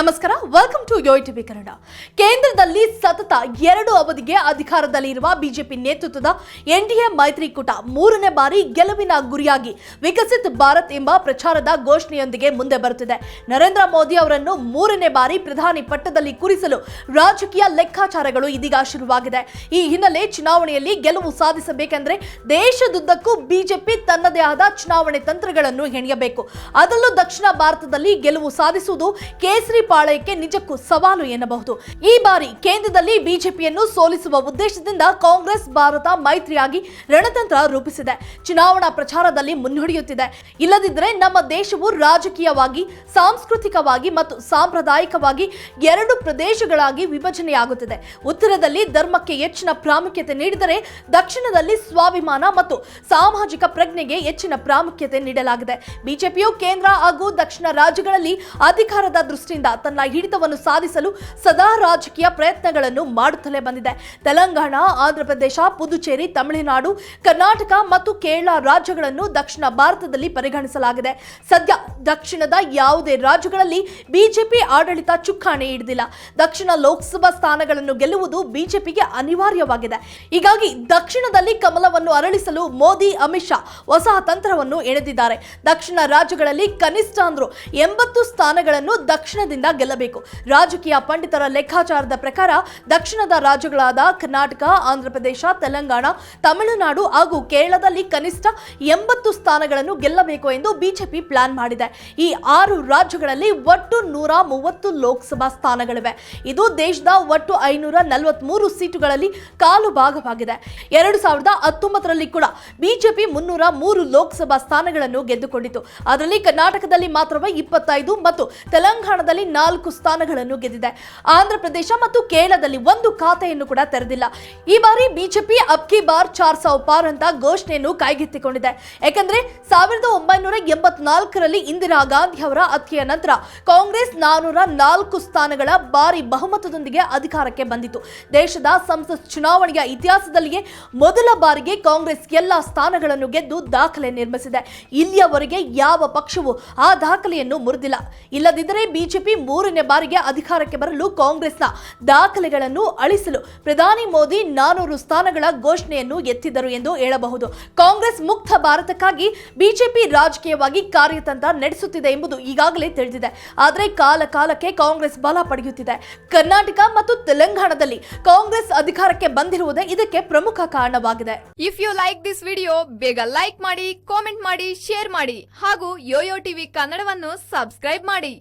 ನಮಸ್ಕಾರ welcome to Yoyo TV Kannada. ಕೇಂದ್ರದಲ್ಲಿ ಸತತ ಎರಡು ಅವಧಿಗೆ ಅಧಿಕಾರದಲ್ಲಿರುವ ಬಿಜೆಪಿ ನೇತೃತ್ವದ ಎನ್ಡಿಎ ಮೈತ್ರಿಕೂಟ ಮೂರನೇ ಬಾರಿ ಗೆಲುವಿನ ಗುರಿಯಾಗಿ ವಿಕಸಿತ್ ಭಾರತ್ ಎಂಬ ಪ್ರಚಾರದ ಘೋಷಣೆಯೊಂದಿಗೆ ಮುಂದೆ ಬರುತ್ತಿದೆ. ನರೇಂದ್ರ ಮೋದಿ ಅವರನ್ನು ಮೂರನೇ ಬಾರಿ ಪ್ರಧಾನಿ ಪಟ್ಟದಲ್ಲಿ ಕೂರಿಸಲು ರಾಜಕೀಯ ಲೆಕ್ಕಾಚಾರಗಳು ಇದೀಗ ಶುರುವಾಗಿದೆ. ಈ ಹಿನ್ನೆಲೆ ಚುನಾವಣೆಯಲ್ಲಿ ಗೆಲುವು ಸಾಧಿಸಬೇಕೆಂದರೆ ದೇಶದುದ್ದಕ್ಕೂ ಬಿಜೆಪಿ ತನ್ನದೇ ಆದ ಚುನಾವಣೆ ತಂತ್ರಗಳನ್ನು ಹೆಣೆಯಬೇಕು. ಅದರಲ್ಲೂ ದಕ್ಷಿಣ ಭಾರತದಲ್ಲಿ ಗೆಲುವು ಸಾಧಿಸುವುದು ಕೇಸರಿ ಪಾಳಯಕ್ಕೆ ನಿಜಕ್ಕೂ ಸವಾಲು ಎನ್ನಬಹುದು. ಈ ಬಾರಿ ಕೇಂದ್ರದಲ್ಲಿ ಬಿಜೆಪಿಯನ್ನು ಸೋಲಿಸುವ ಉದ್ದೇಶದಿಂದ ಕಾಂಗ್ರೆಸ್, ಭಾರತ ಮೈತ್ರಿಯಾಗಿ ರಣತಂತ್ರ ರೂಪಿಸಿದೆ. ಚುನಾವಣಾ ಪ್ರಚಾರದಲ್ಲಿ ಮುನ್ನಡೆಯುತ್ತಿದೆ. ಇಲ್ಲದಿದ್ದರೆ ನಮ್ಮ ದೇಶವು ರಾಜಕೀಯವಾಗಿ, ಸಾಂಸ್ಕೃತಿಕವಾಗಿ ಮತ್ತು ಸಾಂಪ್ರದಾಯಿಕವಾಗಿ ಎರಡು ಪ್ರದೇಶಗಳಾಗಿ ವಿಭಜನೆಯಾಗುತ್ತಿದೆ. ಉತ್ತರದಲ್ಲಿ ಧರ್ಮಕ್ಕೆ ಹೆಚ್ಚಿನ ಪ್ರಾಮುಖ್ಯತೆ ನೀಡಿದರೆ ದಕ್ಷಿಣದಲ್ಲಿ ಸ್ವಾಭಿಮಾನ ಮತ್ತು ಸಾಮಾಜಿಕ ಪ್ರಜ್ಞೆಗೆ ಹೆಚ್ಚಿನ ಪ್ರಾಮುಖ್ಯತೆ ನೀಡಲಾಗಿದೆ. ಬಿಜೆಪಿಯು ಕೇಂದ್ರ ಹಾಗೂ ದಕ್ಷಿಣ ರಾಜ್ಯಗಳಲ್ಲಿ ಅಧಿಕಾರದ ದೃಷ್ಟಿಯಿಂದ ತನ್ನ ಹಿಡಿತವನ್ನು ಸಾಧಿಸಲು ಸದಾ ರಾಜಕೀಯ ಪ್ರಯತ್ನಗಳನ್ನು ಮಾಡುತ್ತಲೇ ಬಂದಿದೆ. ತೆಲಂಗಾಣ, ಆಂಧ್ರಪ್ರದೇಶ, ಪುದುಚೇರಿ, ತಮಿಳುನಾಡು, ಕರ್ನಾಟಕ ಮತ್ತು ಕೇರಳ ರಾಜ್ಯಗಳನ್ನು ದಕ್ಷಿಣ ಭಾರತದಲ್ಲಿ ಪರಿಗಣಿಸಲಾಗಿದೆ. ಸದ್ಯ ದಕ್ಷಿಣದ ಯಾವುದೇ ರಾಜ್ಯಗಳಲ್ಲಿ ಬಿಜೆಪಿ ಆಡಳಿತ ಚುಕ್ಕಾಣಿ ಹಿಡಿದಿಲ್ಲ. ದಕ್ಷಿಣ ಲೋಕಸಭಾ ಸ್ಥಾನಗಳನ್ನು ಗೆಲ್ಲುವುದು ಬಿಜೆಪಿಗೆ ಅನಿವಾರ್ಯವಾಗಿದೆ. ಹೀಗಾಗಿ ದಕ್ಷಿಣದಲ್ಲಿ ಕಮಲವನ್ನು ಅರಳಿಸಲು ಮೋದಿ, ಅಮಿತ್ ಶಾ ಹೊಸ ತಂತ್ರವನ್ನು ಎಳೆದಿದ್ದಾರೆ. ದಕ್ಷಿಣ ರಾಜ್ಯಗಳಲ್ಲಿ ಕನಿಷ್ಠ ಅಂದ್ರು ಎಂಬತ್ತು ಸ್ಥಾನಗಳನ್ನು ದಕ್ಷಿಣದಿಂದ ಗೆಲ್ಲಬೇಕು. ರಾಜಕೀಯ ಪಂಡಿತರ ಲೆಕ್ಕಾಚಾರದ ಪ್ರಕಾರ ದಕ್ಷಿಣದ ರಾಜ್ಯಗಳಾದ ಕರ್ನಾಟಕ, ಆಂಧ್ರಪ್ರದೇಶ, ತೆಲಂಗಾಣ, ತಮಿಳುನಾಡು ಹಾಗೂ ಕೇರಳದಲ್ಲಿ ಕನಿಷ್ಠ ಎಂಬತ್ತು ಸ್ಥಾನಗಳನ್ನು ಗೆಲ್ಲಬೇಕು ಎಂದು ಬಿಜೆಪಿ ಪ್ಲಾನ್ ಮಾಡಿದೆ. ಈ ಆರು ರಾಜ್ಯಗಳಲ್ಲಿ ಒಟ್ಟು ನೂರ ಮೂವತ್ತು ಲೋಕಸಭಾ ಸ್ಥಾನಗಳಿವೆ. ಇದು ದೇಶದ ಒಟ್ಟು ಐನೂರ ನಲವತ್ಮೂರು ಸೀಟುಗಳಲ್ಲಿ ಕಾಲು ಭಾಗವಾಗಿದೆ. ಎರಡು ಸಾವಿರದ ಹತ್ತೊಂಬತ್ತರಲ್ಲಿ ಕೂಡ ಬಿಜೆಪಿ ಮುನ್ನೂರ ಮೂರು ಲೋಕಸಭಾ ಸ್ಥಾನಗಳನ್ನು ಗೆದ್ದುಕೊಂಡಿತು. ಅದರಲ್ಲಿ ಕರ್ನಾಟಕದಲ್ಲಿ ಮಾತ್ರವೇ ಇಪ್ಪತ್ತೈದು ಮತ್ತು ತೆಲಂಗಾಣದಲ್ಲಿ ನಾಲ್ಕು ಸ್ಥಾನಗಳನ್ನು ಗೆದ್ದಿದೆ. ಆಂಧ್ರಪ್ರದೇಶ ಮತ್ತು ಕೇರಳದಲ್ಲಿ ಒಂದು ಖಾತೆಯನ್ನು ಕೂಡ ತೆರೆದಿಲ್ಲ. ಈ ಬಾರಿ ಬಿಜೆಪಿ ಅಬ್ಕಿ ಬಾರ್ ಚಾರ್ ಸಾವ್ ಪಾರ್ ಅಂತ ಘೋಷಣೆಯನ್ನು ಕೈಗೆತ್ತಿಕೊಂಡಿದೆ. ಯಾಕಂದ್ರೆ ಸಾವಿರದ ಒಂಬೈನೂರ ಎಂಬತ್ನಾಲ್ಕರಲ್ಲಿ ಇಂದಿರಾ ಗಾಂಧಿ ಅವರ ಹತ್ಯೆಯ ನಂತರ ಕಾಂಗ್ರೆಸ್ ನಾನೂರ ನಾಲ್ಕು ಸ್ಥಾನಗಳ ಭಾರಿ ಬಹುಮತದೊಂದಿಗೆ ಅಧಿಕಾರಕ್ಕೆ ಬಂದಿತು ದೇಶದ ಸಂಸತ್ ಚುನಾವಣೆಯ ಇತಿಹಾಸದಲ್ಲಿಯೇ ಮೊದಲ ಬಾರಿಗೆ ಕಾಂಗ್ರೆಸ್ ಎಲ್ಲಾ ಸ್ಥಾನಗಳನ್ನು ಗೆದ್ದು ದಾಖಲೆ ನಿರ್ಮಿಸಿದೆ. ಇಲ್ಲಿಯವರೆಗೆ ಯಾವ ಪಕ್ಷವು ಆ ದಾಖಲೆಯನ್ನು ಮುರಿದಿಲ್ಲ. ಇಲ್ಲದಿದ್ದರೆ ಬಿಜೆಪಿ ಮೂರನೇ ಬಾರಿಗೆ ಅಧಿಕಾರಕ್ಕೆ ಬರಲು ಕಾಂಗ್ರೆಸ್ನ ದಾಖಲೆಗಳನ್ನು ಅಳಿಸಲು ಪ್ರಧಾನಿ ಮೋದಿ ನಾನೂರು ಸ್ಥಾನಗಳ ಘೋಷಣೆಯನ್ನು ಎತ್ತಿದ್ದರು ಎಂದು ಹೇಳಬಹುದು. ಕಾಂಗ್ರೆಸ್ ಮುಕ್ತ ಭಾರತಕ್ಕಾಗಿ ಬಿಜೆಪಿ ರಾಜಕೀಯವಾಗಿ ಕಾರ್ಯತಂತ್ರ ನಡೆಸುತ್ತಿದೆ ಎಂಬುದು ಈಗಾಗಲೇ ತಿಳಿದಿದೆ. ಆದರೆ ಕಾಲ ಕಾಲಕ್ಕೆ ಕಾಂಗ್ರೆಸ್ ಬಲ ಪಡೆಯುತ್ತಿದೆ. ಕರ್ನಾಟಕ ಮತ್ತು ತೆಲಂಗಾಣದಲ್ಲಿ ಕಾಂಗ್ರೆಸ್ ಅಧಿಕಾರಕ್ಕೆ ಬಂದಿರುವುದೇ ಇದಕ್ಕೆ ಪ್ರಮುಖ ಕಾರಣವಾಗಿದೆ. If you like this video ಬೇಗ ಲೈಕ್ ಮಾಡಿ ಕಾಮೆಂಟ್ ಮಾಡಿ ಶೇರ್ ಮಾಡಿ ಹಾಗೂ ಯೋಯೋ ಟಿವಿ ಕನ್ನಡವನ್ನು ಸಬ್ಸ್ಕ್ರೈಬ್ ಮಾಡಿ.